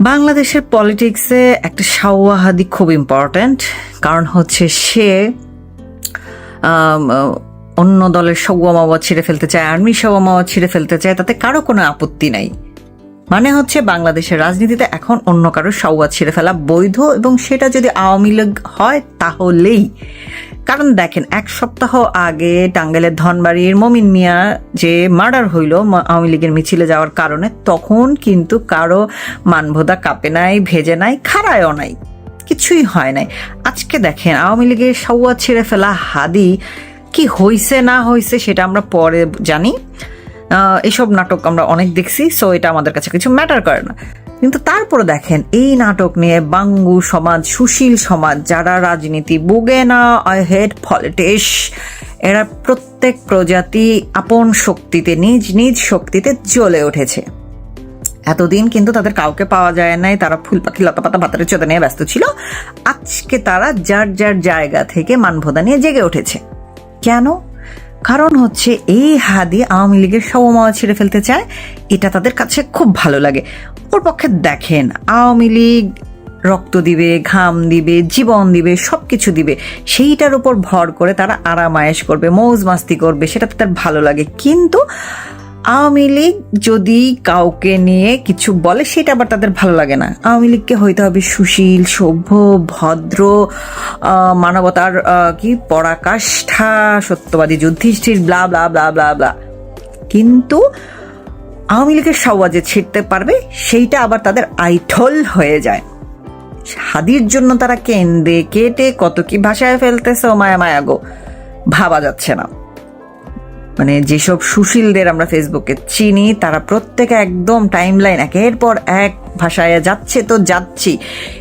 বাংলাদেশের পলিটিক্সে একটা সাওয়াহাদি খুব ইম্পর্ট্যান্ট কারণ হচ্ছে সে অন্য দলের সৌয়া মাওয়া ছিঁড়ে ফেলতে চায়, আর্মি সৌয়া মাওয়া ছিঁড়ে ফেলতে চায়, তাতে কারও কোনো আপত্তি নাই। মানে হচ্ছে বাংলাদেশের রাজনীতিতে এখন অন্য কারও সাওয়া ছিঁড়ে ফেলা বৈধ, এবং সেটা যদি আওয়ামী লীগ হয় তাহলেই কারণ দেখেন, এক সপ্তাহ আগে টাঙ্গাইলের ধনবাড়ির মমিন মিয়া যে মার্ডার হইল আওয়ামী লীগের মিছিলে যাওয়ার কারণে, তখন কিন্তু কারও মানভোদা কাপে নাই, ভেজে নাই, খাড়ায়ও নাই, কিছুই হয় নাই। আজকে দেখেন, আওয়ামী লীগের সাউয়া ছেড়ে ফেলা হাদি কি হইছে, না হইছে, সেটা আমরা পরে জানি। এসব নাটক আমরা অনেক দেখছি সো এটা আমাদের কাছে কিছু ম্যাটার করে না। কিন্তু তারপরে দেখেন, এই নাটক নিয়ে বাঙ্গু সমাজ, সুশীল সমাজ, যারা রাজনীতি বুগে না আই হেড পলিটিক্স এরা প্রত্যেক প্রজাতি আপন শক্তিতে, নিজ নিজ শক্তিতে জ্বলে উঠেছে। এতদিন কিন্তু তাদের কাউকে পাওয়া যায় নাই, তারা ফুল পাখি, লতা পাতা, ভাতারে চোদা নিয়ে ব্যস্ত ছিল। আজকে তারা যার যার জায়গা থেকে মানভোদা নিয়ে জেগে উঠেছে। কেন? কারণ হচ্ছে এই হাদি আওয়ামী লীগের সমমাওয়া ছিঁড়ে ফেলতে চায়, এটা তাদের কাছে খুব ভালো লাগে। ওর পক্ষে দেখেন, আওয়ামী লীগ রক্ত দিবে, ঘাম দিবে, জীবন দিবে সব কিছু দিবে, সেইটার উপর ভর করে তারা আরামায়েশ করবে মৌজ মাস্তি করবে, সেটা তাদের ভালো লাগে। কিন্তু আওয়ামী লীগ যদি কাউকে নিয়ে কিছু বলে, সেটা আবার তাদের ভালো লাগে না। আওয়ামী লীগকে হইতে হবে সুশীল, সভ্য, ভদ্র মানবতার কি পরাকাষ্ঠা, সত্যবাদী Yudhishthir blah blah blah blah blah কিন্তু আওয়ামী লীগের সওয়াজে ছিটতে পারবে, সেইটা আবার তাদের আইঠল হয়ে যায়। হাদির জন্য তারা কেন্দে, কেটে কত কি ভাষায় ফেলতেছে, ও মায়া মায়া গো। ভাবা যাচ্ছে না। মানে যেসব সুশীলদের আমরা ফেসবুকে চিনি, তারা প্রত্যেকে একদম টাইম লাইন একের পর এক ভাষায় যাচ্ছে তো যাচ্ছি।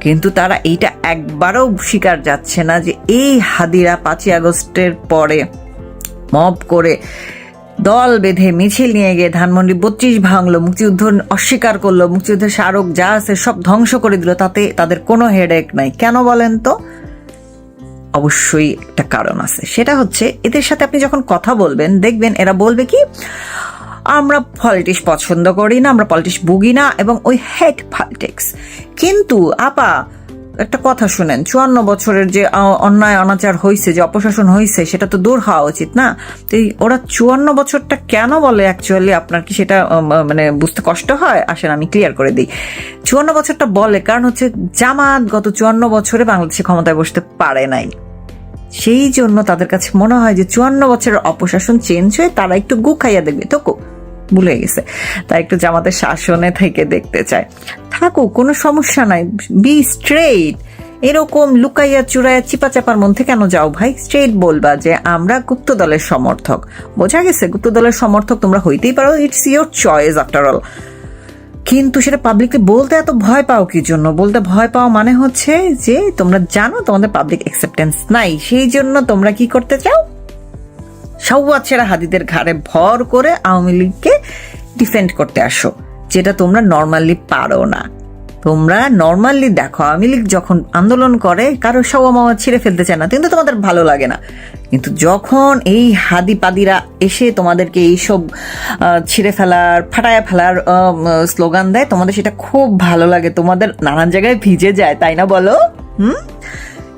কিন্তু তারা এইটা একবারও স্বীকার যাচ্ছে না যে এই হাদিরা পাঁচই আগস্টের পরে মব করে দল বেঁধে মিছিল নিয়ে গিয়ে ধানমন্ডি বত্রিশ ভাঙলো, মুক্তিযুদ্ধ অস্বীকার করল মুক্তিযুদ্ধের স্মারক যা আছে সব ধ্বংস করে দিল, তাতে তাদের কোনো হেডেক নাই। কেন বলেন তো? অবশ্যই একটা কারণ আছে। সেটা হচ্ছে, এদের সাথে আপনি যখন কথা বলবেন, দেখবেন এরা বলবে কি, আমরা পলিটিক্স পছন্দ করি না, আমরা পলিটিক্স বুগি না, এবং ওই হেড পলিটিক্স কিন্তু আপা একটা কথা শুনেন, চুয়ান্ন বছরের যে অন্যায় অনাচার হয়েছে যে অপশাসন হয়েছে সেটা তো দূর হওয়া উচিত না? তো ওরা চুয়ান্ন বছরটা কেন বলে অ্যাকচুয়ালি আপনার কি সেটা মানে বুঝতে কষ্ট হয়? আসেন আমি ক্লিয়ার করে দিই। চুয়ান্ন বছরটা বলে, কারণ হচ্ছে জামাত গত চুয়ান্ন বছরে বাংলাদেশে ক্ষমতায় বসতে পারে নাই। সেই জন্য তাদের কাছে মনে হয় যে চুয়ান্ন বছরের অপশাসন চেঞ্জ হয়ে তারা একটু গু খাইয়া দেখবে, তো ভুলে গেছে। তাই একটু জামাতের শাসনে থেকে দেখতে চায় থাকুক, কোনো সমস্যা নাই। বি স্ট্রেট এরকম লুকাইয়া চুরাইয়া চিপা চাপার মধ্যে কেন যাও ভাই? স্ট্রেট বলবা যে আমরা গুপ্ত দলের সমর্থক। বোঝা গেছে, গুপ্ত দলের সমর্থক তোমরা হইতেই পারো। It's your choice after all কিন্তু সেটা পাবলিককে বলতে এত ভয় পাও কি জন্য? বলতে ভয় পাওয়া মানে হচ্ছে যে তোমরা জানো তোমাদের পাবলিক অ্যাকসেপ্টেন্স নাই। সেই জন্য তোমরা কি করতে চাও? সৌয়াদ ছেড়া হাদিদের ঘাড়ে ভর করে আওয়ামী লীগকে ডিফেন্ড করতে আসো, যেটা তোমরা নর্মালি পারো না। তোমরা নর্মালি দেখো, আওয়ামী লীগ যখন আন্দোলন করে, কারও সওয়া মামা ছিঁড়ে ফেলতে চায় না, কিন্তু তোমাদের ভালো লাগে না। কিন্তু যখন এই হাদি পাদিরা এসে তোমাদেরকে এইসব ছিঁড়ে ফেলার, ফাটায় ফেলার স্লোগান দেয়, তোমাদের সেটা খুব ভালো লাগে। তোমাদের নানান জায়গায় ভিজে যায়, তাই না বলো? হুম?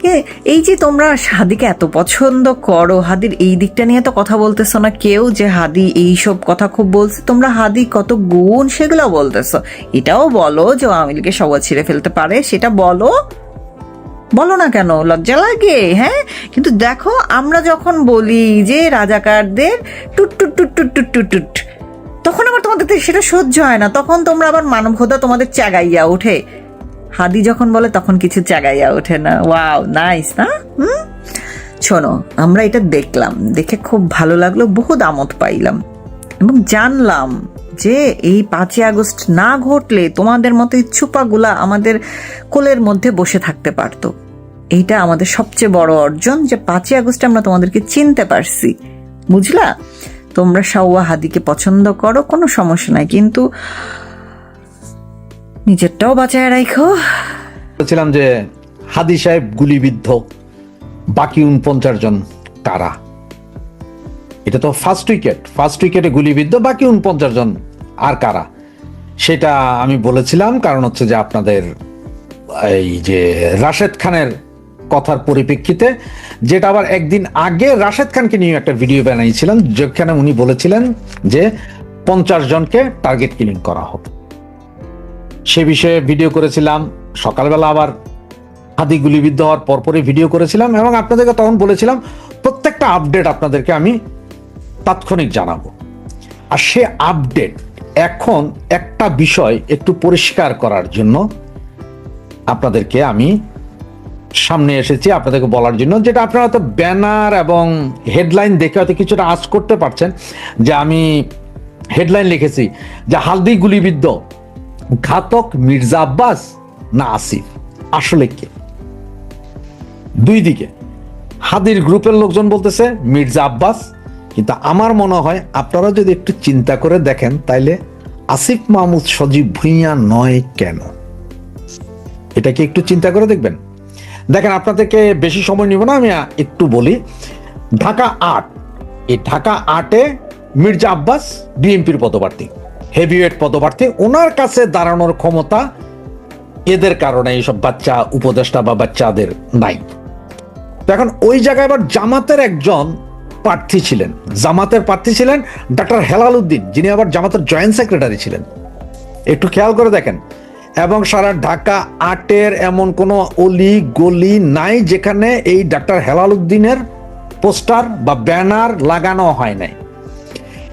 কে এই যে তোমরা হাদিকে এত পছন্দ করো, হাদির এই দিকটা নিয়ে তো কথা বলতেছো না কেউ যে হাদি এই সব কথা খুব বলছে, তোমরা হাদি কত গুণ সেগুলো বলতেছো। এটাও বলো যে লীগের সবাই ছিঁড়ে ফেলতে পারে, সেটা বলো। বলো না কেন, লজ্জা লাগে হ্যাঁ? কিন্তু দেখো, আমরা যখন বলি যে রাজাকারদের টুট টুট টুট টুট টুট টুট টুট, তখন আবার তোমাদের সেটা সহ্য হয় না, তখন তোমরা আবার মানবতা তোমাদের চাগাইয়া ওঠে। হাদি যখন বলে, তখন কিছু চাগাইয়া ওঠে না। ওয়াও নাইস না? হুম? শোনো, আমরা এটা দেখলাম। দেখে খুব ভালো লাগল, বহুত আমোদ পাইলাম। এবং জানলাম যে এই পাঁচই আগস্ট না ঘটলে তোমাদের মতো ইচ্ছুপাগুলা আমাদের কোলের মধ্যে বসে থাকতে পারতো। এইটা আমাদের সবচেয়ে বড় অর্জন যে পাঁচই আগস্টে আমরা তোমাদেরকে চিনতে পারছি। বুঝলা? তোমরা সাউয়া হাদিকে পছন্দ করো, কোনো সমস্যা নাই। কিন্তু নিজেরটাও বাঁচায় রাখো বলছিলাম যে হাদি সাহেব গুলিবিদ্ধ, বাকি উনপঞ্চাশ জন কারা? এটা তো ফার্স্ট উইকেট ফার্স্ট উইকেটে গুলিবিদ্ধ, বাকি উনপঞ্চাশ জন আর কারা? সেটা আমি বলেছিলাম, কারণ হচ্ছে যে আপনাদের এই যে রাশেদ খানের কথার পরিপ্রেক্ষিতে, যেটা আবার একদিন আগে রাশেদ খানকে নিয়ে একটা ভিডিও বানিয়েছিলাম যেখানে উনি বলেছিলেন যে পঞ্চাশ জনকে টার্গেট কিলিং করা হবে। সে বিষয়ে ভিডিও করেছিলাম। সকালবেলা আবার হাতি গুলিবিদ্ধ হওয়ার পরপরই ভিডিও করেছিলাম এবং আপনাদেরকে তখন বলেছিলাম, প্রত্যেকটা আপডেট আপনাদেরকে আমি তাৎক্ষণিক জানাব। আর সে আপডেট এখন একটা বিষয় একটু পরিষ্কার করার জন্য আপনাদেরকে আমি সামনে এসেছি আপনাদেরকে বলার জন্য, যেটা আপনারা হয়তো ব্যানার এবং হেডলাইন দেখে হয়তো কিছুটা আজ করতে পারছেন, যে আমি হেডলাইন লিখেছি, যে হালদি গুলিবিদ্ধ ঘাতক মির্জা আব্বাস না আসিফ? আসলে কে? দুই দিকে। হাদির গ্রুপের লোকজন বলতেছে, মির্জা আব্বাস। কিন্তু আমার মনে হয় আপনারা যদি একটু চিন্তা করে দেখেন, তাইলে আসিফ মাহমুদ সজীব ভুইয়া নয় কেন? এটা কি একটু চিন্তা করে দেখবেন? দেখেন, আপনাদেরকে বেশি সময় নিব না, আমি একটু বলি। ঢাকা আট। এই ঢাকা আটে মির্জা আব্বাস বিএনপির পদপ্রার্থী। হেভিওয়েট পদপ্রার্থী ওনার কাছে দাঁড়ানোর ক্ষমতা এদের কারণে এইসব বাচ্চা উপদেষ্টা বা বাচ্চাদের নাই। এখন ওই জায়গায় আবার জামাতের একজন প্রার্থী ছিলেন। জামাতের প্রার্থী ছিলেন ডাক্তার হেলাল উদ্দিন, যিনি আবার জামাতের জয়েন্ট সেক্রেটারি ছিলেন। একটু খেয়াল করে দেখেন। এবং সারা ঢাকা আটের এমন কোনো অলি গলি নাই যেখানে এই ডাক্তার হেলাল উদ্দিনের পোস্টার বা ব্যানার লাগানো হয় নাই।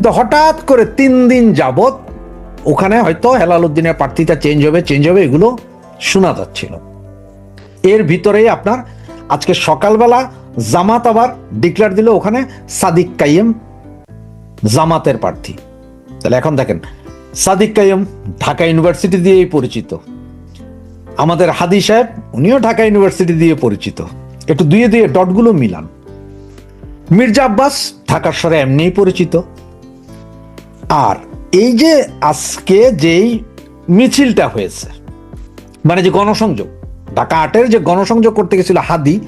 তো হঠাৎ করে তিন দিন যাবত ওখানে হয়তো হেলাল উদ্দিনের প্রার্থীটা চেঞ্জ হবে চেঞ্জ হবে, এগুলো শোনা যাচ্ছিল। এর ভিতরেই আপনার আজকে সকালবেলা জামাত আবার ডিক্লেয়ার দিল ওখানে সাদিক কাইম জামাতের প্রার্থী। তাহলে এখন দেখেন, সাদিক কাইম ঢাকা ইউনিভার্সিটি দিয়েই পরিচিত। আমাদের হাদি সাহেব, উনিও ঢাকা ইউনিভার্সিটি দিয়ে পরিচিত। একটু দুয়ে দুয়ে ডটগুলো মিলান। মির্জা আব্বাস ঢাকার স্বরে এমনিই পরিচিত। আর এই যে আজকে যেই মিছিলটা হয়েছে মানে যে গণসংযোগ, ঢাকা আটের যে গণসংযোগ করতে গেছিল হাদি,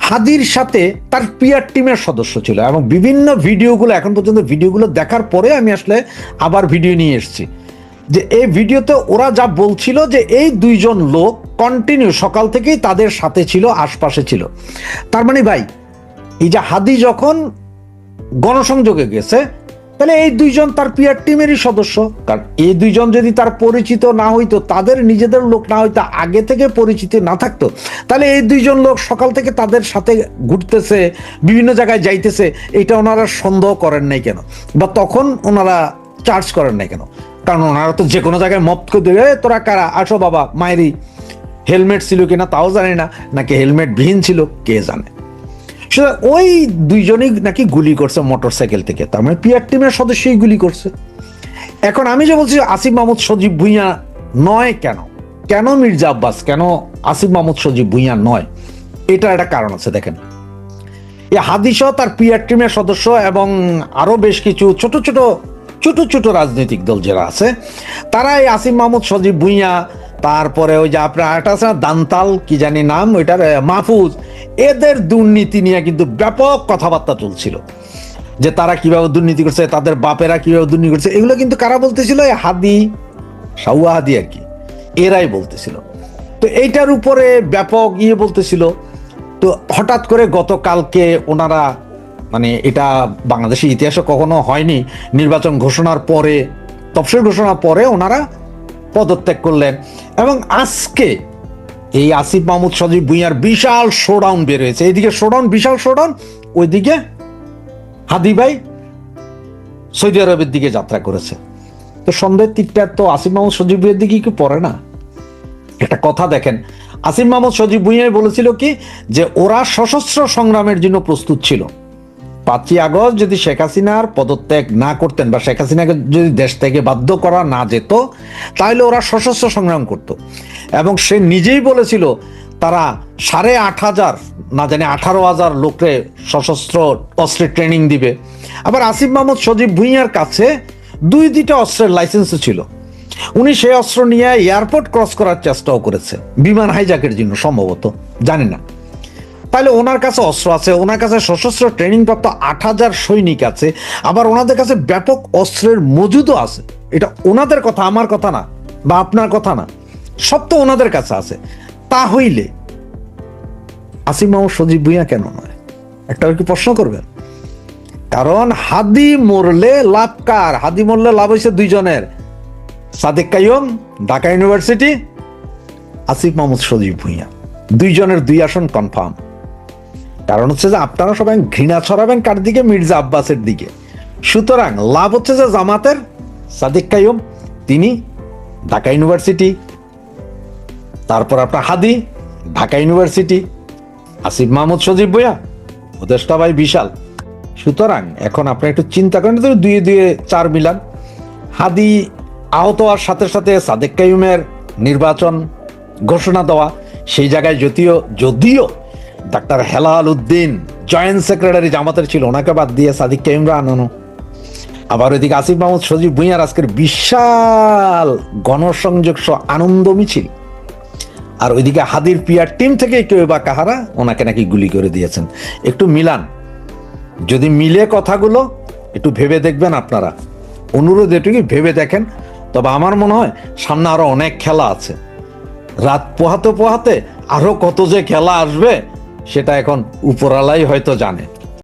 হাদির সাথে তার পিয়ার টিমের সদস্য ছিল এবং বিভিন্ন ভিডিওগুলো, এখন পর্যন্ত ভিডিওগুলো দেখার পরে আমি আসলে আবার ভিডিও নিয়ে এসেছি। যে এই ভিডিওতে ওরা যা বলছিল যে এই দুইজন লোক কন্টিনিউ সকাল থেকেই তাদের সাথে ছিল, আশপাশে ছিল। তার মানে ভাই, এই যে হাদি যখন গণসংযোগে গেছে তাহলে এই দুইজন তার পিয়ার টিমেরই সদস্য। কারণ এই দুইজন যদি তার পরিচিত না হইতো তাদের নিজেদের লোক না হইতো আগে থেকে পরিচিত না থাকতো তাহলে এই দুইজন লোক সকাল থেকে তাদের সাথে ঘুরতেছে বিভিন্ন জায়গায় যাইতেছে এটা ওনারা সন্দেহ করেন নাই কেন? বা তখন ওনারা চার্জ করেন নাই কেন? কারণ ওনারা তো যে কোনো জায়গায় মত করে দেবে "এ, তোরা কারা? আসো বাবা মায়েরই হেলমেট ছিল কিনা? তাও জানি না। নাকি হেলমেট বিহীন ছিল? কে জানে? সুতরাং ওই দুইজনই নাকি গুলি করছে মোটর সাইকেল থেকে। তার মানে পিআর টিমের সদস্যই গুলি করছে। এখন আমি যে বলছি আসিফ মাহমুদ সজীব ভুইয়া নয় কেন? কেন মির্জা আব্বাস? কেন আসিফ মাহমুদ সজীব ভুইয়া নয়? এটা একটা কারণ আছে, দেখেন। এই হাদিসহ তার পিআর টিমের সদস্য এবং আরও বেশ কিছু ছোট ছোট ছোট ছোট রাজনৈতিক দল যারা আছে, তারা এই আসিফ মাহমুদ সজীব ভুইয়া তারপরে ওই যে আপনার একটা আছে না, দান্তাল, কি জানি নাম, ওইটার মাহফুজ, এদের দুর্নীতি নিয়ে কিন্তু ব্যাপক কথাবার্তা চলছিল। যে তারা কীভাবে দুর্নীতি করছে, তাদের বাপেরা কীভাবে দুর্নীতি করছে, এগুলো কিন্তু কারা বলতেছিল? হাদি সাউয়া হাদি আর কি, এরাই বলতেছিল। তো এইটার উপরে ব্যাপক ইয়ে বলতেছিল। তো হঠাৎ করে গতকালকে ওনারা মানে এটা বাংলাদেশের ইতিহাসে কখনো হয়নি, নির্বাচন ঘোষণার পরে, তফসিল ঘোষণার পরে ওনারা পদত্যাগ করলেন। এবং আজকে এই আসিফ মাহমুদ সজীব ভুইয়ার বিশাল শোডাউন বের হয়েছে। এইদিকে শোডাউন বিশাল শোডাউন ওইদিকে হাদি ভাই সৌদি আরবের দিকে যাত্রা করেছে। তো সন্ধ্যের তীরটা তো আসিফ মাহমুদ সজীব ভুইয়ের দিকে কি পড়ে না? একটা কথা দেখেন, আসিফ মাহমুদ সজীব ভুইয়াই বলেছিল কি, যে ওরা সশস্ত্র সংগ্রামের জন্য প্রস্তুত ছিল। পাঁচই আগস্ট যদি শেখ হাসিনার পদত্যাগ না করতেন বা শেখ হাসিনাকে যদি দেশ থেকে বাধ্য করা না যেত, তাহলে ওরা সশস্ত্র সংগ্রাম করত। এবং সে নিজেই বলেছিল, তারা সাড়ে আট হাজার, না জানি আঠারো হাজার লোকরে সশস্ত্র অস্ত্রের ট্রেনিং দিবে। আবার আসিফ মাহমুদ সজীব ভুইয়ার কাছে দুই দুইটা অস্ত্রের লাইসেন্সও ছিল। উনি সেই অস্ত্র নিয়ে এয়ারপোর্ট ক্রস করার চেষ্টাও করেছে। বিমান হাইজাকের জন্য সম্ভবত, জানি না। তাহলে ওনার কাছে অস্ত্র আছে, ওনার কাছে সশস্ত্র ট্রেনিং প্রাপ্ত আট হাজার সৈনিক আছে, আবার ওনাদের কাছে ব্যাপক অস্ত্রের মজুদও আছে। এটা ওনাদের কথা, আমার কথা না, বা আপনার কথা না, সব তো ওনাদের কাছে আছে। তা হইলে আসিম মাহমুদ সজীব ভুইয়া কেন নয়? একটা কি প্রশ্ন করবেন? কারণ হাদি মরলে লাভ কার? হাদি মরলে লাভ হয়েছে দুইজনের। সাদেক কাইম ঢাকা ইউনিভার্সিটি, আসিফ মাহমুদ সজীব ভুইয়া। দুইজনের দুই আসন কনফার্ম। কারণ হচ্ছে যে আপনারা সবাই ঘৃণা ছড়াবেন কার দিকে মির্জা আব্বাসের দিকে। সুতরাং লাভ হচ্ছে যে জামাতের সাদিক কাইম তিনি ঢাকা ইউনিভার্সিটি, তারপর আপনার হাদি, ঢাকা ইউনিভার্সিটি, আসিফ মাহমুদ সজীব ভুইয়া, উপদেষ্টা ভাই বিশাল। সুতরাং এখন আপনি একটু চিন্তা করেন দুয়ে দুয়ে চার মিলান। হাদি আহত হওয়ার সাথে সাথে সাদেক কাইমের নির্বাচন ঘোষণা দেওয়া, সেই জায়গায় যদিও যদিও doctor Helal Uddin joint secretary জামাতের ছিল, ওনাকে বাদ দিয়ে সাদিক কাইমরা আনানো আবার ওইদিকে আসিফ মাহমুদ, সজীব ভুঁইয়ার আজকের বিশাল গণসংযোগ সহ আনন্দ মিছিল। আর ওইদিকে হাদির পিয়ার টিম থেকে কেউ বা কাহারা ওনাকে নাকি গুলি করে দিয়েছেন। একটু মিলান। যদি মিলে কথাগুলো, একটু ভেবে দেখবেন আপনারা। অনুরোধ এটুকু ভেবে দেখেন। তবে আমার মনে হয়, সামনে আরও অনেক খেলা আছে। রাত পোহাতে পোহাতে আরও কত যে খেলা আসবে সেটা এখন উপরালাই হয়তো জানে।